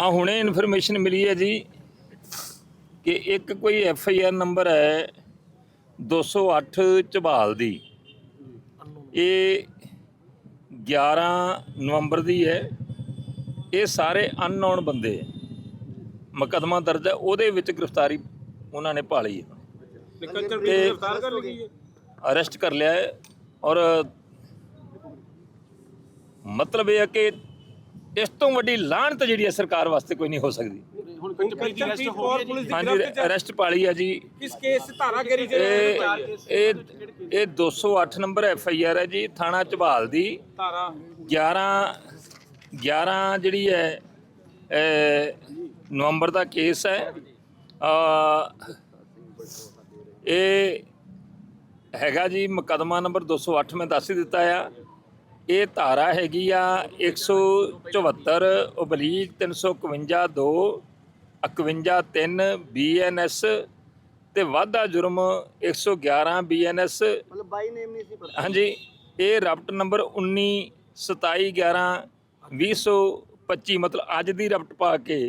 ਆ ਹੁਣੇ ਇਨਫੋਰਮੇਸ਼ਨ ਮਿਲੀ ਹੈ ਜੀ ਕਿ ਇੱਕ ਕੋਈ ਐਫ ਆਈ ਆਰ ਨੰਬਰ ਹੈ 208 ਝਬਾਲ ਦੀ। ਇਹ 11 ਨਵੰਬਰ ਦੀ ਹੈ। ਇਹ ਸਾਰੇ ਅਨਨੋਨ ਬੰਦੇ ਹੈ। ਮੁਕੱਦਮਾ ਦਰਜ ਹੈ। ਉਹਦੇ ਵਿੱਚ ਗ੍ਰਿਫਤਾਰੀ ਉਹਨਾਂ ਨੇ ਹੈ। ਗ੍ਰਿਫਤਾਰ ਕਰ ਲਈ ਹੈ? ਅਰੈਸਟ ਕਰ ਲਿਆ ਹੈ। ਔਰ ਮਤਲਬ ਇਹ ਹੈ ਕਿ ਇਸ ਤੋਂ ਵੱਡੀ ਲਾਹਨਤ ਜਿਹੜੀ ਹੈ ਸਰਕਾਰ ਵਾਸਤੇ ਕੋਈ ਨਹੀਂ ਹੋ ਸਕਦੀ। ਹੁਣ ਕੰਚਰ ਦੀ ਅਰੈਸਟ ਹੋ ਗਈ ਪੁਲਿਸ ਦੀ ਹਾਂਜੀ ਅਰੈਸਟ ਪਾਲੀ ਹੈ ਜੀ। ਕਿਸ ਕੇਸ ਧਾਰਾ ਕਰੀ ਇਹ ਜੇ ਇਹ ਇਹ 208 ਨੰਬਰ ਐਫ ਆਈ ਆਰ ਹੈ ਜੀ ਥਾਣਾ ਝਬਾਲ ਦੀ। ਧਾਰਾ। 11 11 ਜਿਹੜੀ ਹੈ ਨਵੰਬਰ ਦਾ ਕੇਸ ਹੈ। ਇਹ ਹੈਗਾ ਜੀ ਮੁਕੱਦਮਾ ਨੰਬਰ 208 ਮੈਂ ਦੱਸ ਹੀ ਦਿੱਤਾ ਆ। ਇਹ ਧਾਰਾ ਹੈਗੀ ਆ 174 ਓਬਲੀਕ 351 2 51 3 ਬੀਐਨਐਸ ਤੇ ਵਾਧਾ ਜੁਰਮ 111 ਬੀਐਨਐਸ ਮਤਲਬ ਬਾਈ ਨੇਮ ਨਹੀਂ ਸੀ ਪਤਾ। ਹਾਂਜੀ ਇਹ ਰਪਟ ਨੰਬਰ 19 27 11 2025 ਮਤਲਬ ਅੱਜ ਦੀ ਰਪਟ ਪਾ ਕੇ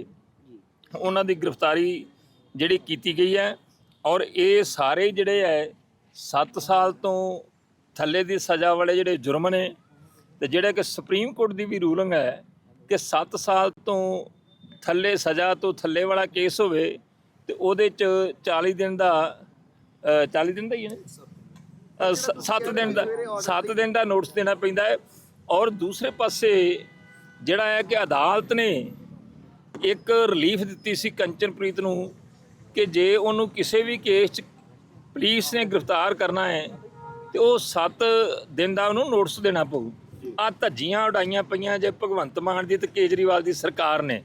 ਉਹਨਾਂ ਦੀ ਗ੍ਰਿਫਤਾਰੀ ਜਿਹੜੀ ਕੀਤੀ ਗਈ ਹੈ ਔਰ ਇਹ ਸਾਰੇ ਜਿਹੜੇ ਹੈ 7 ਸਾਲ ਤੋਂ ਥੱਲੇ ਦੀ ਸਜ਼ਾ ਵਾਲੇ ਜਿਹੜੇ ਜੁਰਮ ਨੇ ਤੇ ਜਿਹੜਾ ਕਿ ਸੁਪਰੀਮ ਕੋਰਟ ਦੀ ਵੀ ਰੂਲਿੰਗ ਹੈ ਕਿ 7 ਸਾਲ ਤੋਂ ਥੱਲੇ ਸਜ਼ਾ ਤੋਂ ਥੱਲੇ ਵਾਲਾ ਕੇਸ ਹੋਵੇ ਤੇ ਉਹਦੇ ਚ 40 ਦਿਨ ਦਾ ਅ, 40 ਦਿਨ ਦਾ ਹੀ ਹੈ ਨਾ? 7 ਦਿਨ ਦਾ 7 ਦਿਨ ਦਾ ਨੋਟਿਸ ਦੇਣਾ ਪੈਂਦਾ ਹੈ। ਔਰ ਦੂਸਰੇ ਪਾਸੇ ਜਿਹੜਾ ਹੈ ਕਿ ਅਦਾਲਤ ਨੇ ਇੱਕ ਰਿਲੀਫ ਦਿੱਤੀ ਸੀ ਕੰਚਨਪ੍ਰੀਤ ਨੂੰ ਕਿ ਜੇ ਉਹਨੂੰ ਕਿਸੇ ਵੀ ਕੇਸ 'ਚ ਪੁਲਿਸ ਨੇ ਗ੍ਰਿਫਤਾਰ ਕਰਨਾ ਹੈ ਤੇ ਉਹ 7 ਦਿਨ ਦਾ ਉਹਨੂੰ ਨੋਟਿਸ ਦੇਣਾ ਪਊ। ਆ ਧੱਜੀਆਂ ਉਡਾਈਆਂ ਪਈਆਂ ਜੇ ਭਗਵੰਤ ਮਾਨ ਦੀ ਤੇ ਕੇਜਰੀਵਾਲ ਦੀ ਸਰਕਾਰ ਨੇ।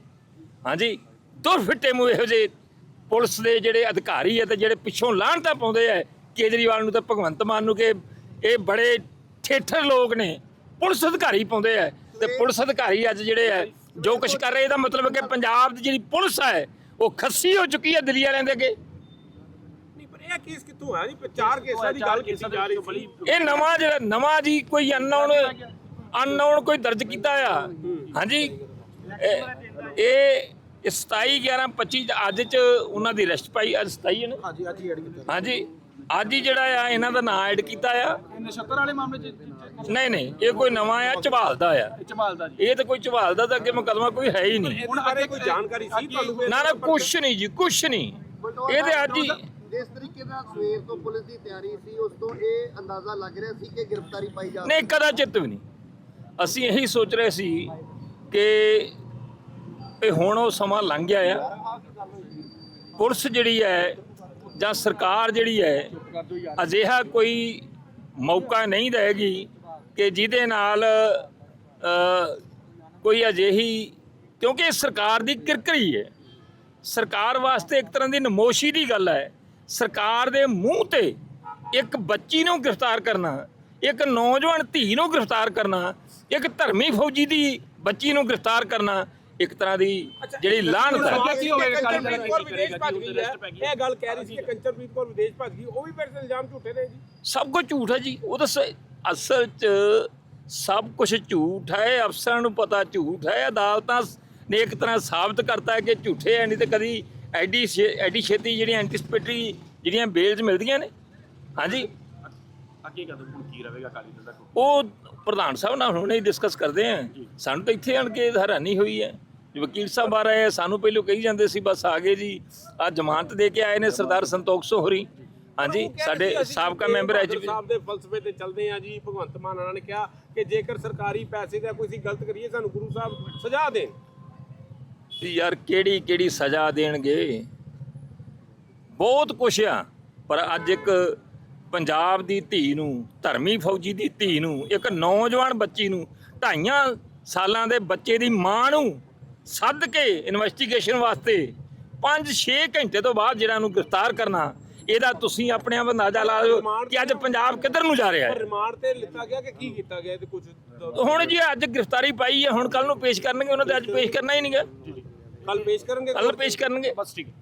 ਹਾਂਜੀ? ਦੁਰ ਫਿੱਟੇ ਮੂੰਹ ਇਹੋ ਜਿਹੇ ਪੁਲਿਸ ਦੇ ਜਿਹੜੇ ਅਧਿਕਾਰੀ ਹੈ ਤੇ ਜਿਹੜੇ ਪਿੱਛੋਂ ਲਾਹਣਤਾ ਪਾਉਂਦੇ ਆ ਕੇਜਰੀਵਾਲ ਨੂੰ ਤੇ ਭਗਵੰਤ ਮਾਨ ਨੂੰ ਕਿ ਇਹ ਬੜੇ ਠੇਠਰ ਲੋਕ ਨੇ। ਪੁਲਿਸ ਅਧਿਕਾਰੀ ਪਾਉਂਦੇ ਆ ਤੇ ਪੁਲਿਸ ਅਧਿਕਾਰੀ ਅੱਜ ਜਿਹੜੇ ਆ ਜੋ ਕੁਝ ਕਰ ਰਹੇ ਇਹਦਾ ਮਤਲਬ ਹੈ ਕਿ ਪੰਜਾਬ ਦੀ ਜਿਹੜੀ ਪੁਲਿਸ ਹੈ ਉਹ ਖੱਸੀ ਹੋ ਚੁੱਕੀ ਹੈ ਦਿੱਲੀ ਵਾਲਿਆਂ ਦੇ ਅੱਗੇ। ਨਹੀਂ ਪਰ ਇਹ ਕੇਸ ਕਿੱਥੋਂ ਹੈ ਨਹੀਂ ਚਾਰ ਕੇਸਾਂ ਦੀ ਗੱਲ ਕੀਤੀ ਜਾ ਰਹੀ ਬੜੀ ਇਹ ਨਵਾਂ ਜਿਹੜਾ ਨਵਾਂ ਜੀ ਕੋਈ ਅਨਨੋਨ ਅਨਨੋਨ ਕੋਈ ਦਰਜ ਕੀਤਾ ਆ? ਹਾਂਜੀ। ਇਹ- ਇਹ 27 11 25 ਅੱਜ ਚ ਉਹਨਾਂ ਦੀ ਅਰੈਸਟ ਪਾਈ ਅੱਜ 27 ਹੈ ਨਾ? ਹਾਂਜੀ ਅੱਜ ਹੀ ਐਡ ਕੀਤਾ। ਹਾਂਜੀ। ਅੱਜ ਹੀ ਜਿਹੜਾ ਆ ਇਹਨਾਂ ਦਾ ਨਾਂ ਐਡ ਕੀਤਾ ਆ। ਨਛੱਤਰ ਵਾਲੇ ਮਾਮਲੇ ਚ ਨਹੀਂ ਨਹੀਂ ਇਹ ਕੋਈ ਨਵਾਂ ਆ ਝਬਾਲ ਦਾ ਆ। ਚਮਾਲ ਦਾ ਜੀ। ਇਹ ਤਾਂ ਕੋਈ ਝਬਾਲ ਦਾ ਤਾਂ ਅੱਗੇ ਮੁਕਦਮਾ ਕੋਈ ਹੈ ਹੀ ਨਹੀਂ। ਹੁਣ ਬਾਰੇ ਕੋਈ ਜਾਣਕਾਰੀ ਸੀ ਤੁਹਾਨੂੰ? ਨਾ ਨਾ ਕੁਛ ਨਹੀਂ ਜੀ ਕੁਛ ਨਹੀਂ। ਇਹ ਤੇ ਅੱਜ ਹੀ ਜਿਸ ਤਰੀਕੇ ਨਾਲ ਸਵੇਰ ਤੋਂ ਪੁਲਿਸ ਦੀ ਤਿਆਰੀ ਸੀ ਉਸ ਤੋਂ ਇਹ ਅੰਦਾਜ਼ਾ ਲੱਗ ਰਿਹਾ ਸੀ ਕਿ ਗ੍ਰਿਫਤਾਰੀ ਪਾਈ ਜਾ ਨਹੀਂ ਕਦਾਚਿਤ ਵੀ ਨਹੀਂ। ਅਸੀਂ ਇਹੀ ਸੋਚ ਰਹੇ ਸੀ ਕਿ ਇਹ ਹੁਣ ਉਹ ਸਮਾਂ ਲੰਘ ਗਿਆ ਆ। ਪੁਲਿਸ ਜਿਹੜੀ ਹੈ ਜਾਂ ਸਰਕਾਰ ਜਿਹੜੀ ਹੈ, ਅਜਿਹਾ ਕੋਈ ਮੌਕਾ ਨਹੀਂ ਦੇਗੀ ਕਿ ਜਿਹਦੇ ਨਾਲ ਕੋਈ ਅਜਿਹੀ, ਕਿਉਂਕਿ ਇਹ ਸਰਕਾਰ ਦੀ ਕਿਰਕਰੀ ਹੈ। ਸਰਕਾਰ ਵਾਸਤੇ ਇੱਕ ਤਰ੍ਹਾਂ ਦੀ ਨਮੋਸ਼ੀ ਦੀ ਗੱਲ ਹੈ। ਸਰਕਾਰ ਦੇ ਮੂੰਹ ਤੇ ਇੱਕ ਬੱਚੀ ਨੂੰ ਗ੍ਰਿਫਤਾਰ ਕਰਨਾ ਇੱਕ ਨੌਜਵਾਨ ਧੀ ਨੂੰ ਗ੍ਰਿਫਤਾਰ ਕਰਨਾ ਇੱਕ ਧਰਮੀ ਫੌਜੀ ਦੀ ਬੱਚੀ ਨੂੰ ਗ੍ਰਿਫਤਾਰ ਕਰਨਾ ਇੱਕ ਤਰ੍ਹਾਂ ਦੀ ਜਿਹੜੀ ਲਾਹਨਤ ਹੈ। ਇਹ ਗੱਲ ਕਹਿ ਰਹੀ ਸੀ ਕਿ ਕੰਚਨਪ੍ਰੀਤ ਕੌਰ ਵਿਦੇਸ਼ ਭੱਜ ਗਈ ਉਹ ਵੀ ਫਿਰ ਇਲਜ਼ਾਮ ਝੂਠੇ ਨੇ ਜੀ। ਸਭ ਕੁਝ ਝੂਠ ਹੈ ਜੀ। ਉਹ ਤਾਂ ਅਸਲ 'ਚ ਸਭ ਕੁਝ ਝੂਠ ਹੈ ਅਫਸਰਾਂ ਨੂੰ ਪਤਾ ਝੂਠ ਹੈ। ਅਦਾਲਤਾਂ ਨੇ ਇੱਕ ਤਰ੍ਹਾਂ ਸਾਬਤ ਕਰਤਾ ਹੈ ਕਿ ਝੂਠੇ ਹੈ ਨਹੀਂ ਤੇ ਕਦੀ ਐਡੀ ਐਡੀ ਛੇਤੀ ਜਿਹੜੀਆਂ ਐਂਟੀਸਪੇਟਰੀ ਜਿਹੜੀਆਂ ਬੇਲਸ ਮਿਲਦੀਆਂ ਨੇ। ਹਾਂਜੀ? ਅੱਗੇ ਕਦੋਂ ਹੁਣ ਕੀ ਰਹੇਗਾ ਅਕਾਲੀ ਦਲ ਦਾ ਉਹ ਪ੍ਰਧਾਨ ਸਾਹਿਬ ਨਾਲ ਹੁਣੇ ਹੀ ਡਿਸਕਸ ਕਰਦੇ ਆ ਸਾਨੂੰ ਤਾਂ ਇੱਥੇ ਆਣ ਕੇ ਹੈਰਾਨੀ ਹੋਈ ਹੈ ਜੀ ਵਕੀਲ ਸਾਹਿਬ ਆ ਰਹੇ ਆ ਸਾਨੂੰ ਪਹਿਲੋਂ ਕਹੀ ਜਾਂਦੇ ਸੀ ਬਸ ਆ ਗਏ ਜੀ। ਆ ਜ਼ਮਾਨਤ ਦੇ ਕੇ ਆਏ ਨੇ ਸਰਦਾਰ ਸੰਤੋਖ ਸੋਹਰੀ। ਹਾਂਜੀ ਸਾਡੇ ਸਾਬਕਾ ਮੈਂਬਰ ਐਚ ਸਾਹਿਬ ਦੇ ਫਲਸਫੇ ਤੇ ਚੱਲਦੇ ਆ ਜੀ ਭਗਵੰਤ ਮਾਨ ਉਹਨਾਂ ਨੇ ਕਿਹਾ ਕਿ ਜੇਕਰ ਸਰਕਾਰੀ ਪੈਸੇ ਦਾ ਕੋਈ ਗਲਤ ਕਰੀਏ ਸਾਨੂੰ ਗੁਰੂ ਸਾਹਿਬ ਸਜ਼ਾ ਦੇਣ। ਯਾਰ ਕਿਹੜੀ ਕਿਹੜੀ ਸਜ਼ਾ ਦੇਣਗੇ? ਬਹੁਤ ਕੁਛ ਆ ਪਰ ਅੱਜ ਇੱਕ ਪੰਜਾਬ ਦੀ ਧੀ ਨੂੰ ਧਰਮੀ ਫੌਜੀ ਦੀ ਧੀ ਨੂੰ ਇੱਕ ਨੌਜਵਾਨ ਬੱਚੀ ਨੂੰ ਢਾਈਆਂ ਸਾਲਾਂ ਦੇ ਬੱਚੇ ਦੀ ਮਾਂ ਨੂੰ ਸੱਦ ਕੇ ਇਨਵੈਸਟੀਗੇਸ਼ਨ ਵਾਸਤੇ 5-6 ਘੰਟੇ ਤੋਂ ਬਾਅਦ ਜਿਹੜਾ ਨੂੰ ਗ੍ਰਿਫਤਾਰ ਕਰਨਾ ਇਹਦਾ ਤੁਸੀਂ ਆਪਣੇ ਆਪ ਅੰਦਾਜ਼ਾ ਲਾ ਲਓ ਕਿ ਅੱਜ ਪੰਜਾਬ ਕਿੱਧਰ ਨੂੰ ਜਾ ਰਿਹਾ ਹੈ। ਰਿਮਾਂਡ ਤੇ ਲਿੱਤਾ ਗਿਆ ਕਿ ਕੀ ਕੀਤਾ ਗਿਆ ਤੇ ਕੁਝ ਹੁਣ ਜੀ ਅੱਜ ਗ੍ਰਿਫਤਾਰੀ ਪਾਈ ਹੈ ਹੁਣ ਕੱਲ ਨੂੰ ਪੇਸ਼ ਕਰਨਗੇ ਉਹਨਾਂ ਤੇ ਅੱਜ ਪੇਸ਼ ਕਰਨਾ ਹੀ ਨਹੀਂਗਾ ਕੱਲ ਪੇਸ਼ ਕਰਨਗੇ ਕੱਲ ਪੇਸ਼ ਕਰਨਗੇ। ਬਸ ਠੀਕ। ਹੈ